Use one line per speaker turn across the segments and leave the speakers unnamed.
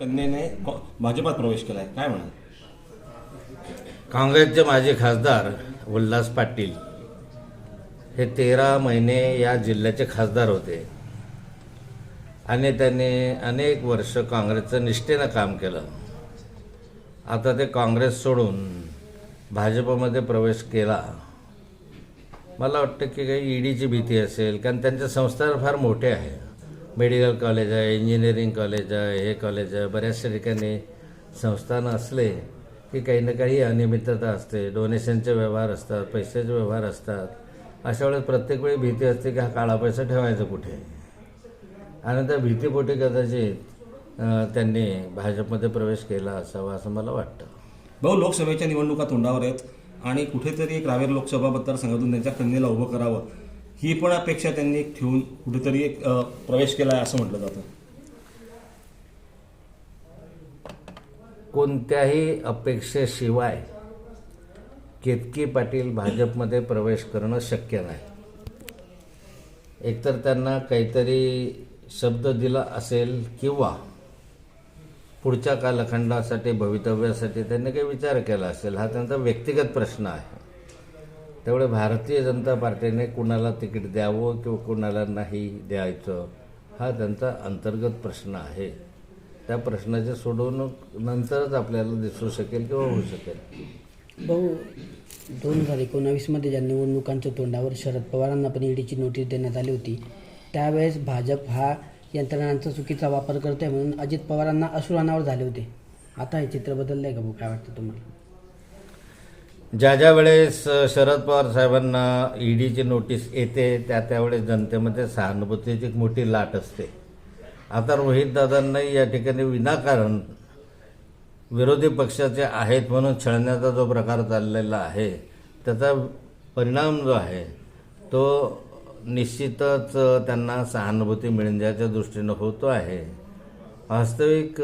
कन्येने भाजपात प्रवेश केलाय. काय म्हणाल?
काँग्रेसचे माजी खासदार उल्हास पाटील हे तेरा महिने या जिल्ह्याचे खासदार होते. आणि त्यांनी अनेक वर्ष काँग्रेसचं निष्ठेनं काम केलं. आता ते काँग्रेस सोडून भाजपमध्ये प्रवेश केला. मला वाटतं की काही ईडीची भीती असेल कारण त्यांचे संस्थान फार मोठे आहे मेडिकल कॉलेज आहे इंजिनिअरिंग कॉलेज आहे हे कॉलेज आहे बऱ्याचशा ठिकाणी संस्थान असले की काही ना काही अनियमितता असते. डोनेशनचे व्यवहार असतात पैशाचे व्यवहार असतात. अशा वेळेस प्रत्येक वेळी भीती असते की हा काळा पैसा ठेवायचा कुठे? आणि त्या भीतीपोटी कदाचित त्यांनी भाजपमध्ये प्रवेश केला असावा असं मला वाटतं.
भाऊ लोकसभेच्या निवडणुका तोंडावर आहेत आणि कुठेतरी एक रावेर लोकसभा मतदारसंघातून त्यांच्या कन्येला उभं करावं. ही पण अपेक्षा त्यांनी ठेवून कुठेतरी एक प्रवेश प्रवेश आहे असं म्हटलं जातं.
कोणत्याही अपेक्षेशिवाय केतकी पाटील भाजपमध्ये प्रवेश करणं शक्य नाही. एकतर त्यांना काहीतरी शब्द दिला असेल किंवा पुढच्या कालखंडासाठी भवितव्यासाठी त्यांनी काही विचार केला असेल हा त्यांचा व्यक्तिगत प्रश्न आहे. त्यामुळे भारतीय जनता पार्टीने कुणाला तिकीट द्यावं किंवा कुणाला नाही द्यायचं हा त्यांचा अंतर्गत प्रश्न आहे. त्या प्रश्नाच्या सोडवणूक नंतरच आपल्याला दिसू शकेल किंवा होऊ शकेल.
भाऊ दोन हजार एकोणावीसमध्ये ज्या निवडणुकांच्या तोंडावर शरद पवारांना पण ईडीची नोटीस देण्यात आली होती त्यावेळेस भाजप हा यंत्रणांचा चुकीचा वापर करतोय म्हणून अजित पवारांना अश्रू झाले होते. आता हे चित्र बदललं आहे का भाऊ? काय वाटतं तुम्हाला?
ज्या ज्या वेळेस शरद पवार साहेबांना ईडीची नोटीस येते त्या त्यावेळेस जनतेमध्ये सहानुभूतीची एक मोठी लाट असते. आता रोहित दादांनाही या ठिकाणी विनाकारण विरोधी पक्षाचे आहेत म्हणून छळण्याचा जो प्रकार चाललेला आहे त्याचा परिणाम जो आहे तो निश्चितच त्यांना सहानुभूती मिळण्याच्या दृष्टीनं होतो आहे. वास्तविक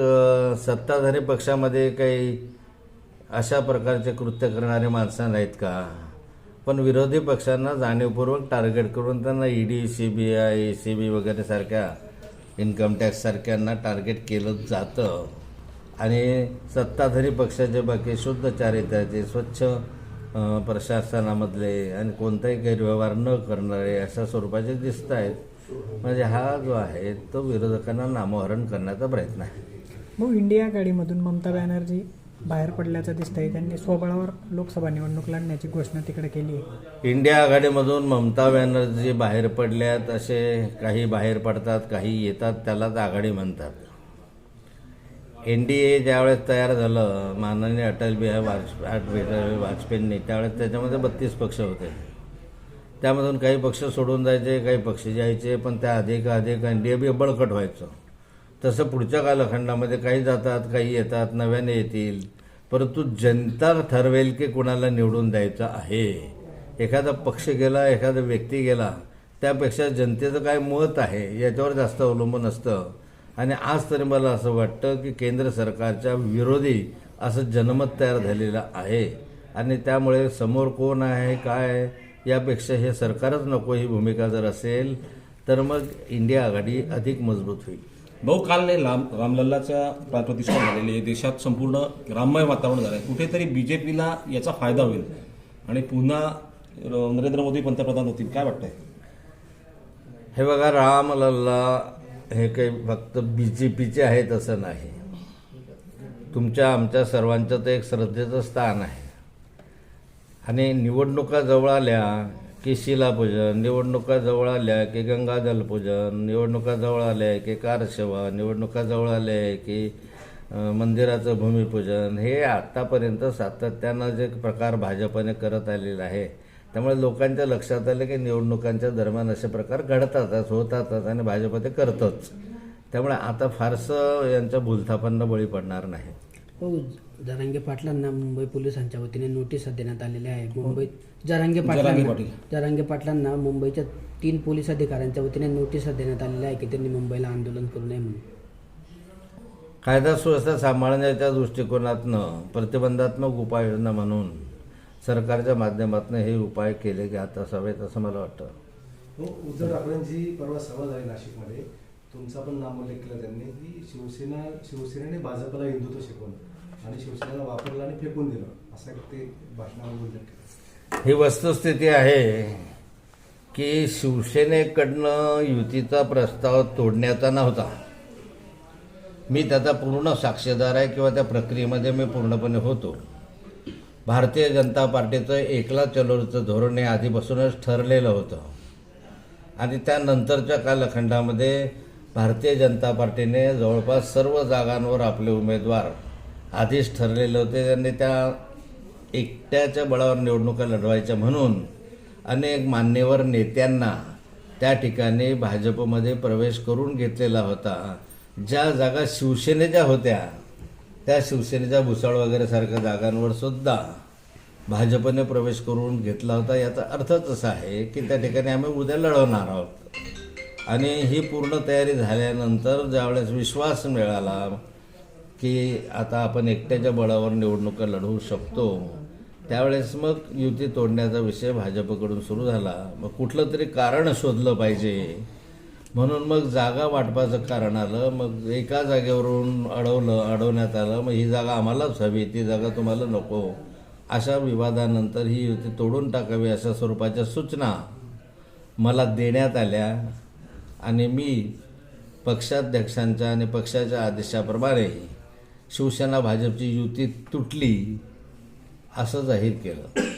सत्ताधारी पक्षामध्ये काही अशा प्रकारचे कृत्य करणारे माणसं नाहीत का? पण विरोधी पक्षांना जाणीवपूर्वक टार्गेट करून त्यांना ED C B I A C B वगैरे सारख्या इन्कम टॅक्ससारख्यांना टार्गेट केलं जातं. आणि सत्ताधारी पक्षाचे बाकी शुद्ध चारित्र्याचे स्वच्छ प्रशासनामधले आणि कोणताही गैरव्यवहार न करणारे अशा स्वरूपाचे दिसत आहेत. म्हणजे हा जो आहे तो विरोधकांना नामोहरण करण्याचा प्रयत्न आहे.
मग इंडिया आघाडीमधून ममता बॅनर्जी बाहेर पडल्याचं दिसतंय. त्यांनी स्वबळावर लोकसभा निवडणूक लढण्याची घोषणा तिकडे केली आहे.
इंडिया आघाडीमधून ममता बॅनर्जी बाहेर पडल्यात असे काही बाहेर पडतात काही येतात त्यालाच आघाडी म्हणतात. एन डी ए ज्यावेळेस तयार झालं माननीय अटल बिहारी वाजपेयी वाजपेयींनी त्यावेळेस त्याच्यामध्ये बत्तीस पक्ष होते. त्यामधून काही पक्ष सोडून जायचे काही पक्ष जायचे पण त्या अधिक अधिक एन डी ए बी बळकट व्हायचं. तसं पुढच्या कालखंडामध्ये काही जातात काही येतात नव्याने येतील. परंतु जनता ठरवेल की कुणाला निवडून द्यायचं आहे. एखादा पक्ष गेला एखादा व्यक्ती गेला त्यापेक्षा जनतेचं काय मत आहे याच्यावर जास्त अवलंबून असतं आणि आज तरी मला असं वाटतं की केंद्र सरकारच्या विरोधी असं जनमत तयार झालेलं आहे. आणि त्यामुळे समोर कोण आहे काय यापेक्षा हे सरकारच नको ही भूमिका जर असेल तर मग इंडिया आघाडी अधिक मजबूत होईल.
भाऊ काल नाही राम रामलल्लाच्या प्रा- प्रतिष्ठा झालेली आहे. देशात संपूर्ण राममय वातावरण झालं आहे कुठेतरी बीजेपीला याचा फायदा होईल. आणि पुन्हा नरेंद्र मोदी पंतप्रधान होतील. काय वाटतंय?
हे बघा रामलल्ला हे काही फक्त बी जे पीचे आहेत असं नाही. तुमच्या आमच्या सर्वांचं ते एक श्रद्धेचं स्थान आहे. आणि निवडणुका जवळ आल्या की शिलापूजन निवडणुका जवळ आल्या की गंगाजल पूजन निवडणुका जवळ आल्या की कारसेवा निवडणुका जवळ आल्या की मंदिराचं भूमिपूजन. हे आत्तापर्यंत सातत्यानं जे प्रकार भाजपने करत आलेला आहे त्यामुळे लोकांच्या लक्षात आलं की निवडणुकांच्या दरम्यान असे प्रकार घडतातच होतातच आणि भाजप ते करतच. त्यामुळे आता फारसं यांच्या भूलथापांना बळी पडणार नाही.
हो जरांगे पाटलांना मुंबई पोलिसांच्या वतीने नोटीस देण्यात आलेल्या आहे. मुंबईत जरांगे
जरांगे
पाटलांना
पाटील.
जरांगे पाटलांना मुंबईच्या तीन पोलीस अधिकाऱ्यांच्या वतीने नोटीस देण्यात आलेल्या आहे की त्यांनी मुंबईला आंदोलन करू नये म्हणून.
कायदा सुव्यवस्था सांभाळण्याच्या दृष्टिकोनातनं प्रतिबंधात्मक उपाययोजना म्हणून सरकारच्या माध्यमातून हे उपाय केले जात असावेत असं मला वाटतं.
हो उद्धव ठाकरेंची परवा सभा झाली नाशिकमध्ये. तुमचा पण नाम उल्लेख केला त्यांनी. की शिवसेना शिवसेनेने भाजपला हिंदुत्व शिकवलं. आणि शिवसेनेला वापरलं आणि फेकून दिलं. असं ते भाषणावर
ही वस्तुस्थिती आहे की शिवसेनेकडनं युतीचा प्रस्ताव तोडण्याचा नव्हता. मी त्याचा पूर्ण साक्षीदार आहे किंवा त्या प्रक्रियेमध्ये मी पूर्णपणे होतो. भारतीय जनता पार्टीचं एकला चलोचं धोरण हे आधीपासूनच ठरलेलं होतं. आणि त्यानंतरच्या कालखंडामध्ये भारतीय जनता पार्टीने जवळपास सर्व जागांवर आपले उमेदवार आधीच ठरलेले होते. त्यांनी त्या एकट्याच्या बळावर निवडणुका लढवायच्या म्हणून अनेक मान्यवर नेत्यांना त्या ठिकाणी भाजपमध्ये प्रवेश करून घेतलेला होता. ज्या जागा शिवसेनेच्या होत्या त्या शिवसेनेच्या भुसाळ वगैरे सारख्या जागांवर सुद्धा भाजपने प्रवेश करून घेतला होता. याचा अर्थच असा आहे की त्या ठिकाणी आम्ही उद्या लढवणार आहोत. आणि ही पूर्ण तयारी झाल्यानंतर ज्यावेळेस विश्वास मिळाला की आता आपण एकट्याच्या बळावर निवडणुका लढवू शकतो. त्यावेळेस मग युती तोडण्याचा विषय भाजपकडून सुरू झाला. मग कुठलं तरी कारण शोधलं पाहिजे. म्हणून मग जागा वाटपाचं कारण आलं. मग एका जागेवरून अडवलं अडवण्यात आलं. मग ही जागा आम्हालाच हवी. ती जागा तुम्हाला नको. अशा विवादानंतर ही युती तोडून टाकावी अशा स्वरूपाच्या सूचना मला देण्यात आल्या. आणि मी पक्षाध्यक्षांच्या आणि पक्षाच्या आदेशाप्रमाणे शिवसेना भाजपची युती तुटली असं जाहीर केलं.